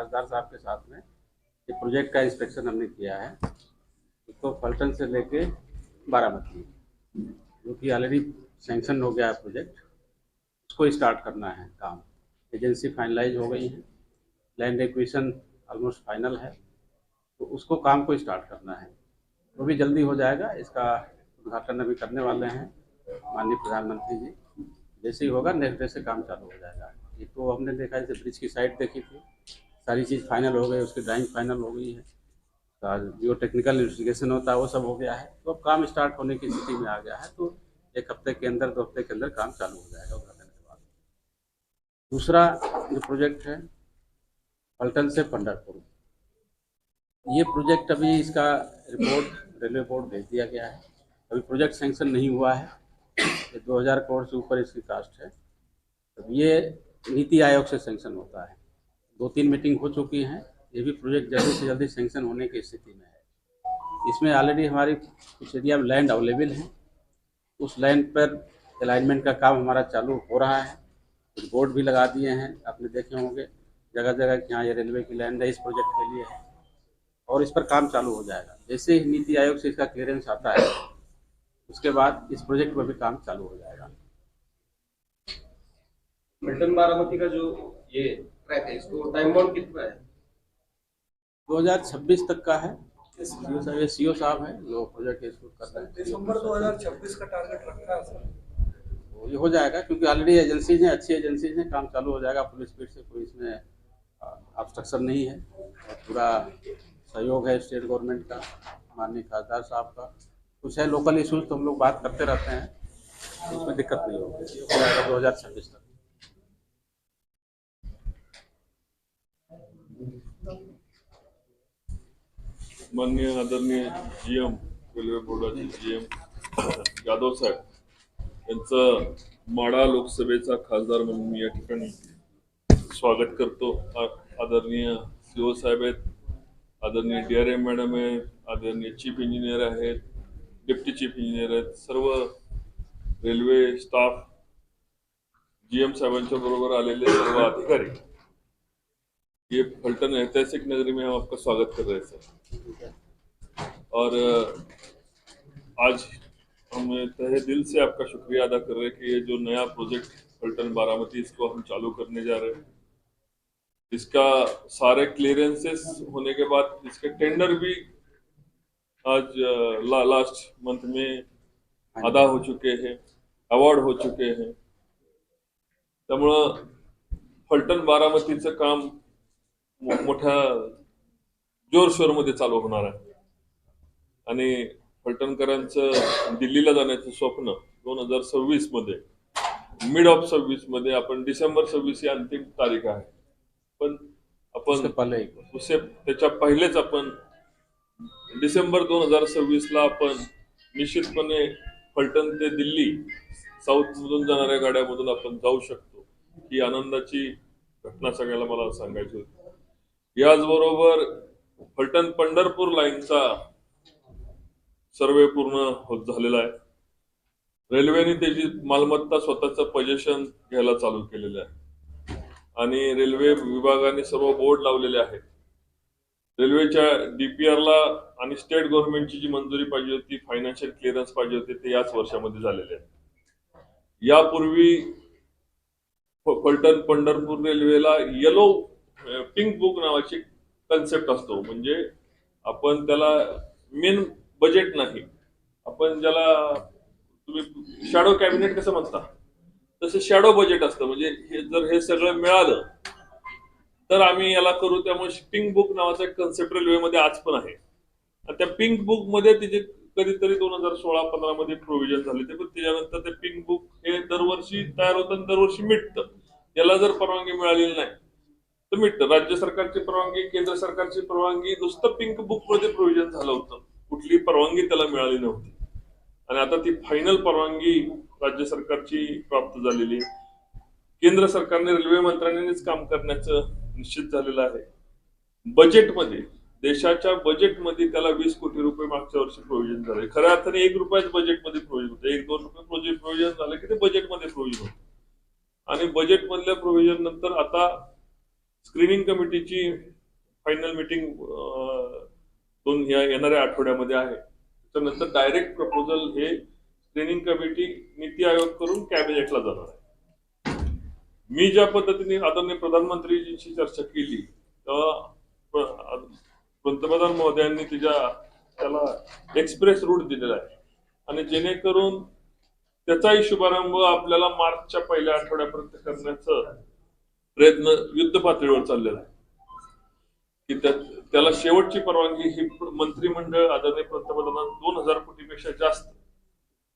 खासदार साहब के साथ में ये प्रोजेक्ट का इंस्पेक्शन हमने किया है। तो फल्टन से लेके बारामती। जो कि ऑलरेडी सैंक्शन हो गया है प्रोजेक्ट उसको स्टार्ट करना है काम। एजेंसी फाइनलाइज हो गई है। लैंड एक्विशन ऑलमोस्ट फाइनल है। तो उसको काम को स्टार्ट करना है। वो भी जल्दी हो जाएगा। इसका उद्घाटन अभी करने वाले हैं माननीय प्रधानमंत्री जी। जैसे ही होगा, नेक्स्ट डे से काम चालू हो जाएगा। ये तो हमने देखा, जैसे ब्रिज की साइड देखी थी। सारी चीज़ फाइनल हो गई, उसकी ड्राइंग फाइनल हो गई है। का जो टेक्निकल इन्वेस्टिगेशन होता है, वो सब हो गया है। तो अब काम स्टार्ट होने की स्थिति में आ गया है तो एक हफ़्ते के अंदर, दो हफ़्ते के अंदर काम चालू हो जाएगा उद्घाटन के बाद। दूसरा जो प्रोजेक्ट है, पलटन से पंडरपुर ये प्रोजेक्ट अभी इसका रिपोर्ट रेलवे बोर्ड भेज दिया गया है। अभी प्रोजेक्ट सेंक्शन नहीं हुआ है। ये 2000 करोड़ से ऊपर इसकी कास्ट है। अब ये नीति आयोग से सेंक्शन होता है। दो तीन मीटिंग हो चुकी हैं। ये भी प्रोजेक्ट जल्दी से जल्दी सेंक्शन होने की स्थिति में है। इसमें ऑलरेडी हमारी कुछ एरिया में लैंड अवेलेबल है। उस लैंड पर अलाइनमेंट का काम हमारा चालू हो रहा है। कुछ बोर्ड भी लगा दिए हैं। आपने देखे होंगे जगह जगह कि हाँ ये रेलवे की लैंड है, इस प्रोजेक्ट के लिए है। और इस पर काम चालू हो जाएगा। जैसे ही नीति आयोग से इसका क्लियरेंस आता है, उसके बाद इस प्रोजेक्ट पर भी काम चालू हो जाएगा। पलटन बारामती का जो ये ट्रैक है इसको टाइम बाउंड कितना है? 2026 तक का है। सीओ साहब ये सीओ साहब हैं जो प्रोजेक्ट एग्जीक्यूट कर रहे हैं। दिसंबर 2026 का टारगेट रखा है सर। ये हो जाएगा क्योंकि ऑलरेडी एजेंसीज हैं अच्छी एजेंसीज हैं काम चालू हो जाएगा पुलिस स्पीड से कोई इसमें ऑब्स्ट्रक्शन नहीं है। और पूरा सहयोग है स्टेट गवर्नमेंट का माननीय खासदार साहब का। कुछ है लोकल इश्यूज़ तो हम लोग बात करते रहते हैं तो उसमें दिक्कत नहीं होगी। दो हज़ार छब्बीस तक। माननीय आदरणीय जीएम रेल्वे बोर्डाचे जीएम जाधव साहेब यांचं माडा लोकसभेचा खासदार म्हणून मी या ठिकाणी स्वागत करतो. आदरणीय सीओ साहेब आहेत आदरणीय डी आर एम मॅडम आहेत आदरणीय चीफ इंजिनियर आहेत डिप्टी चीफ इंजिनियर आहेत सर्व रेल्वे स्टाफ जी एम साहेबांच्या बरोबर आलेले सर्व अधिकारी. ये फलटन ऐतिहासिक नगरी में हम आपका स्वागत कर रहे हैं सर। और आज हम तहे दिल से आपका शुक्रिया अदा कर रहे हैं कि ये जो नया प्रोजेक्ट फलटन बारामती इसको हम चालू करने जा रहे हैं। इसका सारे क्लियरेंसेस होने के बाद इसके टेंडर भी आज ला, लास्ट मंथ में अदा हो चुके हैं अवॉर्ड हो चुके हैं। त्यामुळं फलटण बारामतीचं काम मोठ्या जोरशोरमध्ये चालू होणार आहे. आणि फलटणकरांचं दिल्लीला जाण्याचं स्वप्न दोन हजार सव्वीसमध्ये मिड ऑफ सव्वीसमध्ये आपण डिसेंबर सव्वीस ही अंतिम तारीख आहे. पण आपण त्याच्या पहिलेच आपण डिसेंबर दोन हजार सव्वीस ला आपण निश्चितपणे फलटण ते दिल्ली साऊथ मधून जाणाऱ्या गाड्यामधून आपण जाऊ शकतो. ही आनंदाची घटना सगळ्याला मला सांगायची होती. याचबरोबर फलटण पंढरपूर लाईनचा सर्वे पूर्ण होत झालेला आहे. रेल्वेने त्याची मालमत्ता स्वतःचं पजेशन घ्यायला चालू केलेलं आहे. आणि रेल्वे विभागाने सर्व बोर्ड लावलेले आहेत. रेल्वेच्या डीपीआर ला आणि स्टेट गव्हर्नमेंटची जी मंजुरी पाहिजे होती फायनान्शियल क्लिअरन्स पाहिजे होते ते याच वर्षामध्ये झालेले आहे. यापूर्वी फलटण पंढरपूर रेल्वेला येलो पिंक बुक नावाची कन्सेप्ट असतो. म्हणजे आपण त्याला मेन बजेट नाही. आपण ज्याला तुम्ही शॅडो कॅबिनेट कसं म्हणता? तसं शॅडो बजेट असतं. म्हणजे हे जर हे सगळं मिळालं तर आम्ही याला करू. त्यामुळे पिंक बुक नावाचा एक कन्सेप्ट रेल्वेमध्ये आज पण आहे. त्या पिंक बुकमध्ये तिचे कधीतरी दोन हजार सोळा पंधरा मध्ये प्रोव्हिजन झाले ते पण त्याच्यानंतर ते पिंक बुक हे दरवर्षी तयार होतं दरवर्षी मिटतं. याला जर परवानगी मिळालेली नाही तर राज्य सरकारची परवानगी केंद्र सरकारची परवानगी नुसतं पिंक बुकमध्ये प्रोव्हिजन झालं होतं. कुठली परवानगी त्याला मिळाली नव्हती. आणि आता ती फायनल परवानगी राज्य सरकारची प्राप्त झालेली. आहे केंद्र सरकारने रेल्वे मंत्रालयानेच काम करण्याचं निश्चित झालेलं आहे. बजेटमध्ये देशाच्या बजेटमध्ये त्याला वीस कोटी रुपये मागच्या वर्षी प्रोव्हिजन झाले. खऱ्या अर्थाने एक रुपयाच बजेटमध्ये प्रोव्हिजन होतं. एक दोन रुपये प्रोजेक्ट प्रोव्हिजन झालं की ते बजेटमध्ये प्रोव्हिजन होतं. आणि बजेटमधल्या प्रोव्हिजन नंतर आता स्क्रीनिंग कमिटीची फायनल मिटिंग दोन ह्या येणाऱ्या आठवड्यामध्ये आहे. त्याच्यानंतर डायरेक्ट प्रपोजल हे स्क्रीनिंग कमिटी नीती आयोग करून कॅबिनेटला जाणार आहे. मी ज्या पद्धतीने आदरणीय प्रधानमंत्रीजींशी चर्चा केली तेव्हा पंतप्रधान महोदयांनी तिच्या त्याला एक्सप्रेस रूट दिलेला आहे. आणि जेणेकरून त्याचाही शुभारंभ आपल्याला मार्चच्या पहिल्या आठवड्यापर्यंत करण्याचा प्रयत्न युद्ध पातळीवर चाललेला आहे. की त्याला शेवटची परवानगी ही मंत्रिमंडळ आदरणीय पंतप्रधान दोन हजार कोटीपेक्षा जास्त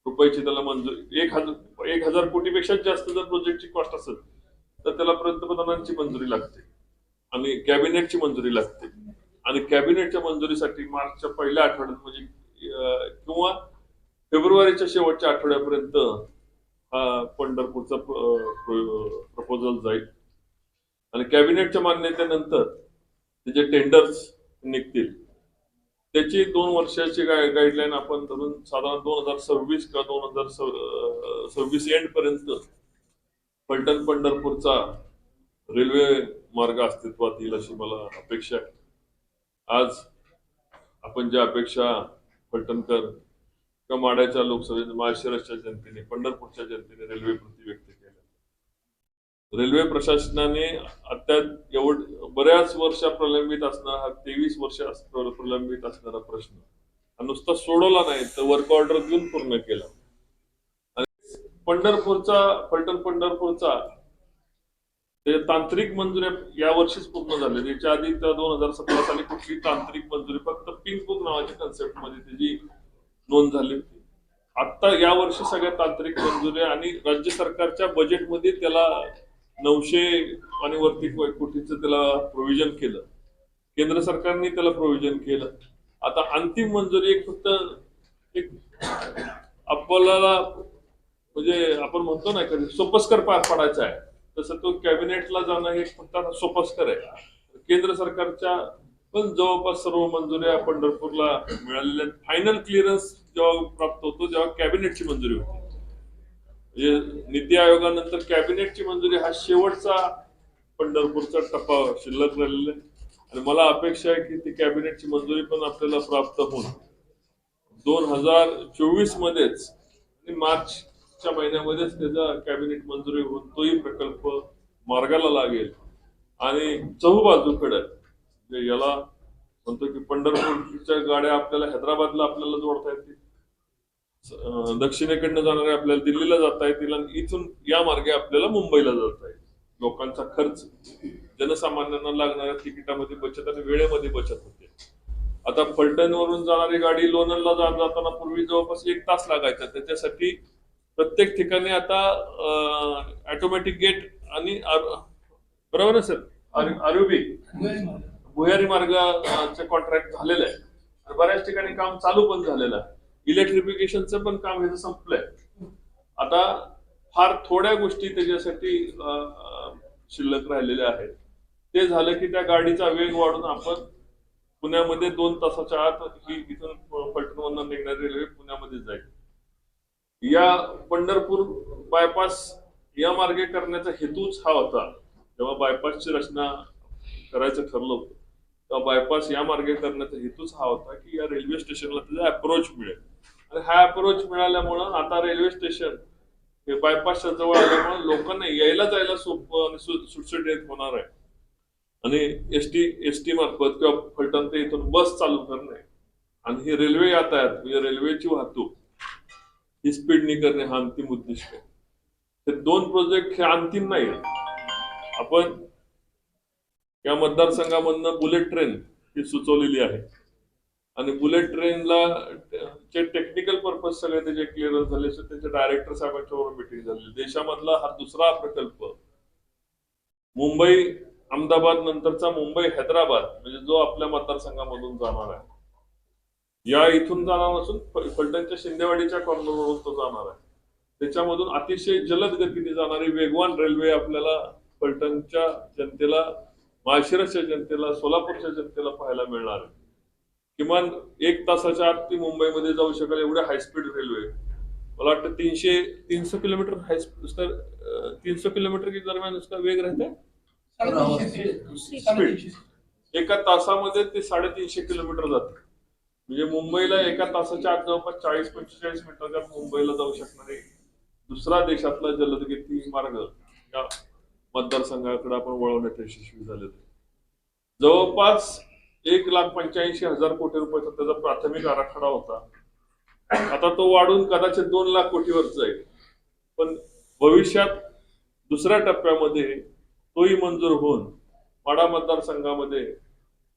रुपयाची त्याला मंजुरी एक हजार एक हजार कोटीपेक्षा जास्त जर प्रोजेक्टची कॉस्ट असेल तर त्याला पंतप्रधानांची मंजुरी लागते आणि कॅबिनेटची मंजुरी लागते. आणि कॅबिनेटच्या मंजुरीसाठी मार्चच्या पहिल्या आठवड्यात म्हणजे किंवा फेब्रुवारीच्या शेवटच्या आठवड्यापर्यंत हा पंढरपूरचा प्रपोजल जाईल. आणि कॅबिनेटच्या मान्यतेनंतर त्याचे टेंडर्स निघतील त्याची दोन वर्षाची गाईडलाईन आपण धरून साधारण दोन हजार सव्वीस किंवा दोन हजार सव्वीस एंड पर्यंत फलटण पंढरपूरचा रेल्वे मार्ग अस्तित्वात येईल अशी मला अपेक्षा आहे. आज आपण ज्या अपेक्षा फलटणकर किंवा माड्याच्या लोकसभेने माळशिरसच्या जनतेने पंढरपूरच्या जनतेने रेल्वेप्रती व्यक्त रेल्वे प्रशासनाने आता एवढ बऱ्याच वर्षा प्रलंबित असणारा हा तेवीस वर्ष प्रलंबित असणारा प्रश्न. हा नुसता सोडवला नाही तर वर्क ऑर्डर देऊन पूर्ण केला. आणि पंढरपूरचा फलटण पंढरपूरचा ते तांत्रिक मंजुऱ्या या वर्षीच पूर्ण झाले. त्याच्या आधी त्या दोन हजार सतरा साली कुठली तांत्रिक मंजुरी फक्त पिंक बुक नावाच्या कन्सेप्टमध्ये त्याची नोंद झाली होती. आता या वर्षी सगळ्या तांत्रिक मंजुऱ्या आणि राज्य सरकारच्या बजेटमध्ये त्याला नऊशे आणि वरती को- कोटीचं त्याला प्रोव्हिजन केलं. केंद्र सरकारने त्याला प्रोव्हिजन केलं. आता अंतिम मंजुरी एक फक्त एक आपल्याला म्हणजे आपण म्हणतो ना कधी सोपस्कर पार पाडायचा आहे. तसं तो कॅबिनेटला जाणं हे फक्त आता सोपस्कर आहे. केंद्र सरकारच्या पण जवळपास सर्व मंजुऱ्या पंढरपूरला मिळालेल्या फायनल क्लिअरन्स जेव्हा प्राप्त होतो जेव्हा कॅबिनेटची मंजुरी होती. म्हणजे नीती आयोगानंतर कॅबिनेटची मंजुरी हा शेवटचा पंढरपूरचा टप्पा शिल्लक राहिलेला आहे. आणि मला अपेक्षा आहे की ती कॅबिनेटची मंजुरी पण आपल्याला प्राप्त होऊन दोन हजार चोवीस मध्येच आणि मार्चच्या महिन्यामध्येच त्याचा कॅबिनेट मंजुरी होऊन तोही प्रकल्प मार्गाला लागेल. आणि चहूबाजूकडे म्हणजे याला म्हणतो की पंढरपूरच्या गाड्या आपल्याला हैदराबादला आपल्याला जोडता येतील. दक्षिणेकडनं जाणारे आपल्याला दिल्लीला जाता येतील आणि इथून या मार्गे आपल्याला मुंबईला जाता येईल लोकांचा खर्च जनसामान्यांना लागणाऱ्या तिकिटामध्ये बचत आणि वेळेमध्ये बचत होते. आता फलटणवरून जाणारी गाडी लोणंदला जात जाताना पूर्वी जवळपास एक तास लागायचा. त्याच्यासाठी प्रत्येक ठिकाणी आता ऑटोमॅटिक गेट आणि बरोबर ना सर? आरोबी भुयारी मार्गाचे कॉन्ट्रॅक्ट झालेलं आहे. बऱ्याच ठिकाणी काम चालू पण झालेलं आहे. इलेक्ट्रिफिकेशनचं पण काम हे संपलंय. आता फार थोड्या गोष्टी त्याच्यासाठी शिल्लक राहिलेल्या आहेत. ते झालं की त्या गाडीचा वेग वाढून आपण पुण्यामध्ये दोन तासाच्या आत ही इथून फलटणवरून निघणारी रेल्वे पुण्यामध्ये जाईल. या पंढरपूर बायपास या मार्गे करण्याचा हेतूच हा होता. जेव्हा बायपासची रचना करायचं ठरलं होतं तेव्हा बायपास या मार्गे करण्याचा हेतूच हा होता की या रेल्वे स्टेशनला त्याचा अप्रोच मिळेल. आणि हा अप्रोच मिळाल्यामुळं आता रेल्वे स्टेशन हे बायपासच्या जवळ आल्यामुळे लोकांना यायला जायला सोपं आणि सुटसुटीत होणार आहे. आणि एस टी एस टी मार्फत किंवा फलटण ते इथून बस चालू करणे आणि ही रेल्वे यातायात म्हणजे रेल्वेची वाहतूक ही स्पीडनी करणे हा अंतिम उद्दिष्ट आहे. हे दोन प्रोजेक्ट हे अंतिम नाही आपण या मतदारसंघामधनं बुलेट ट्रेन ही सुचवलेली आहे. आणि बुलेट ट्रेनला चे टेक्निकल पर्पज सगळे त्याचे क्लिअर झाले त्याचे डायरेक्टर साहेबांच्या बरोबर मिटिंग झाली देशामधला हा दुसरा प्रकल्प. मुंबई अहमदाबाद नंतरचा मुंबई हैदराबाद म्हणजे जो आपल्या मतदारसंघामधून जाणार आहे. या इथून जाणार नसून फलटणच्या शिंदेवाडीच्या कॉर्नरवरून तो जाणार आहे. त्याच्यामधून अतिशय जलद गतीने जाणारी वेगवान रेल्वे आपल्याला फलटणच्या जनतेला माळशिरसच्या जनतेला सोलापूरच्या जनतेला पाहायला मिळणार आहे. किमान एक तासाच्या आत ती मुंबईमध्ये जाऊ शकेल एवढ्या हायस्पीड रेल्वे मला वाटतं तीनशे तीनशे किलोमीटर हाय नुसतं तीनशे किलोमीटर के दरम्यान उसका वेग रहता स्पीड एका तासामध्ये ते साडेतीनशे किलोमीटर जाते. म्हणजे मुंबईला एका तासाच्या आत जवळपास चाळीस पंचेचाळीस मिनिटाच्या मुंबईला जाऊ शकणारे दुसरा देशातला जलदगती मार्ग या मतदारसंघाकडे आपण वळवण्यात यशस्वी झालेलो आहे. जवळपास एक लाख पंच्याऐंशी हजार कोटी रुपयाचा त्याचा प्राथमिक आराखडा होता. आता तो वाढून कदाचित दोन लाख कोटीवर जाईल. पण भविष्यात दुसऱ्या टप्प्यामध्ये तोही मंजूर होऊन माडा मतदारसंघामध्ये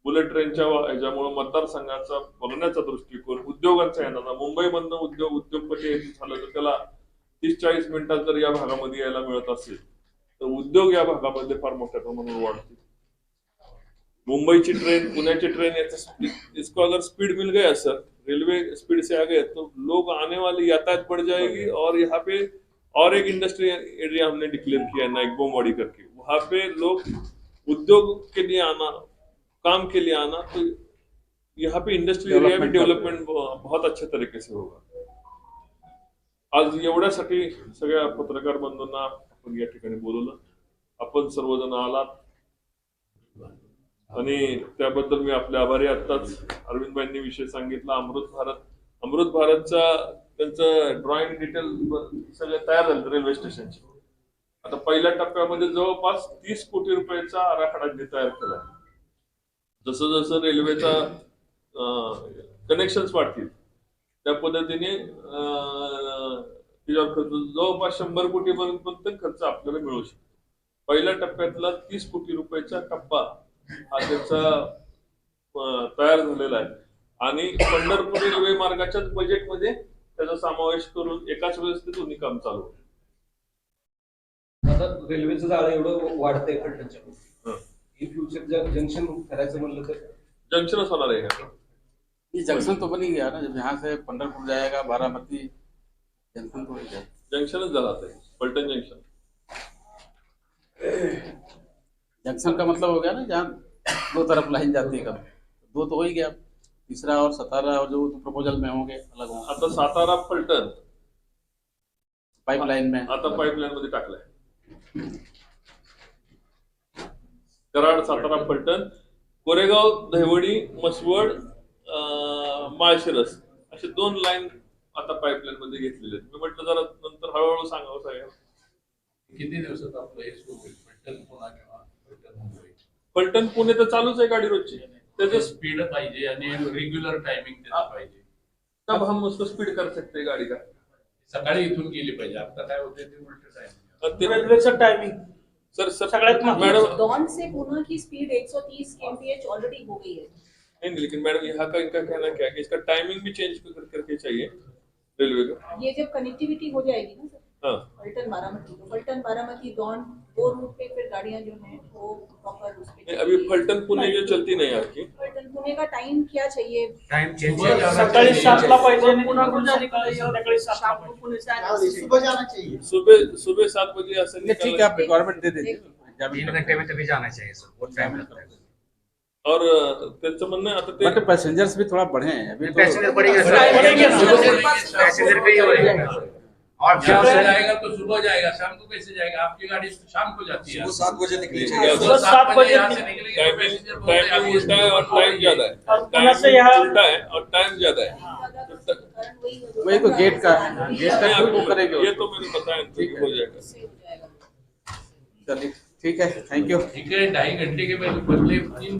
बुलेट ट्रेनच्या याच्यामुळे ह्याच्यामुळे मतदारसंघाचा बघण्याचा दृष्टिकोन उद्योगांचा येणार. मुंबईमधनं उद्योग उद्योगपती यायचं झालं तर त्याला तीस चाळीस मिनिटात जर या भागामध्ये यायला मिळत असेल तर उद्योग या भागामध्ये फार मोठ्या प्रमाणावर वाढतील. मुंबई की ट्रेन पुणे की ट्रेन इसको अगर स्पीड मिल गया सर रेलवे स्पीड से आ गए तो लोग आने वाली यातायात बढ़ जाएगी और यहाँ पे और एक इंडस्ट्री एरिया हमने डिक्लेयर किया है नाइक बोमवाड़ी करके। वहाँ पे लोग उद्योग के लिए आना काम के लिए आना तो यहाँ पे इंडस्ट्री एरिया में डेवलपमेंट बहुत अच्छे तरीके से होगा। आज एवढ्यासाठी सगळ्या पत्रकार बंधूंना आपण या ठिकाणी बोलवलं. आपण सर्वजण आलात. आणि त्याबद्दल मी आपले आभारी आताच आत्ताच अरविंदबाईंनी विषय सांगितला अमृत भारत. अमृत भारतचा त्यांचं ड्रॉइंग डिटेल सगळे तयार झाले रेल्वे स्टेशनचे आता पहिल्या टप्प्यामध्ये जवळपास तीस कोटी रुपयाचा आराखडा तयार केला. जसं जसं रेल्वेचा कनेक्शन वाढतील त्या पद्धतीने त्याच्यावर खर्च जवळपास शंभर कोटी पर्यंत खर्च आपल्याला मिळू शकतो. पहिल्या टप्प्यातला तीस कोटी रुपयाचा टप्पा हा त्याचा तयार झालेला आहे आणि पंढरपूर रेल्वे मार्गाच्याच बजेटमध्ये त्याचा समावेश करून एकाच वेळेस ते दोन्ही काम चालू होईल. आता रेल्वेचं जाळं एवढं वाढतंय हं. इन फ्युचर जंक्शन करायचं म्हणलं तर जंक्शनच होणार आहे हे. ये जंक्शन तो बन ही गया ना जब यहाँ से पंडरपुर जाएगा बारामती जंक्शन तो ही गया जंक्शनच झालं आता. पलटण जंक्शन जंक्शन का मतलब हो गया ना जहाँ दो तरफ लाइन जाती है कब दो तो हो ही गया। तीसरा और सतारा और जो प्रपोजल में होंगे अलग होंगे। आता सातारा फलटण पाइपलाइन में। आता पाईपलाईन मध्ये टाकलाय। कराड सातारा फलटण कोरेगाव दहिवडी मसवड अं, माळशिरस असे दोन लाईन आता पाईपलाईन मध्ये घेतलेले मी म्हटलं जरा नंतर हळूहळू सांगावं सगळ्यांना किती दिवसात आपलं हे सुरू होईल पलटण पुन्हा किंवा पलटण मुंबई फलटण पुणे तर चालूच आहे गाडी रोजची. त्याचं स्पीड पाहिजे आणि रेग्युलर टायमिंग पाहिजे. कब हम उसको स्पीड कर सकते गाड़ी का? सकाळी इथून केली पाहिजे. आता काय होते ते उलट टायमिंग ते- सर सर सगळ्यात. मैडम से पुणे की स्पीड 130 kmph ऑलरेडी हो गई है। नहीं लेकिन मैडम यहाँ का इनका कहना क्या है कि इसका टाइमिंग भी चेंज कर, करके चाहिए रेलवे का? ये जब कनेक्टिविटी हो जाएगी ना सर। पलटन बारामती। तो पलटन बारामती दौन दो रूट पे फिर गाड़ियाँ जो हैं वो प्रॉपर उस पे नहीं, अभी फलटन पुणे जो चलती नहीं आपकी। पलटन पुणे का टाइम क्या चाहिए? सकाळी पाहिजे को पुणे से सुबह जाना चाहिए। सुबह सुबह सात बजे ऐसे ठीक है आप रिक्वायरमेंट दे दीजिए। तीन घंटे में तभी जाना चाहिए सर बहुत टाइम लगता है। और त्यांचं म्हणणं आता ते बट पैसेंजर्स भी थोड़ा बढ़े हैं अभी तो पैसेंजर बढ़ेगा बढ़ेंगे सर। सर। पैसेंजर ही बढ़ेगा और को जाएगा तो सुबह जाएगा शाम को कैसे जाएगा? आपकी गाड़ी शाम को जाती है। सात बजे निकली। सुबह सुबह सात बजे यहाँ से निकलेंगे तो है और टाइम ज़्यादा है। और से है टाइम ज़्यादा है। वही तो गेट का गेट का करेंगे ये तो मैंने बताया इनको कि हो जाएगा से हो। जाएगा। चलिए ठीक है थैंक यू ठीक है ढाई घंटे के बदले तीन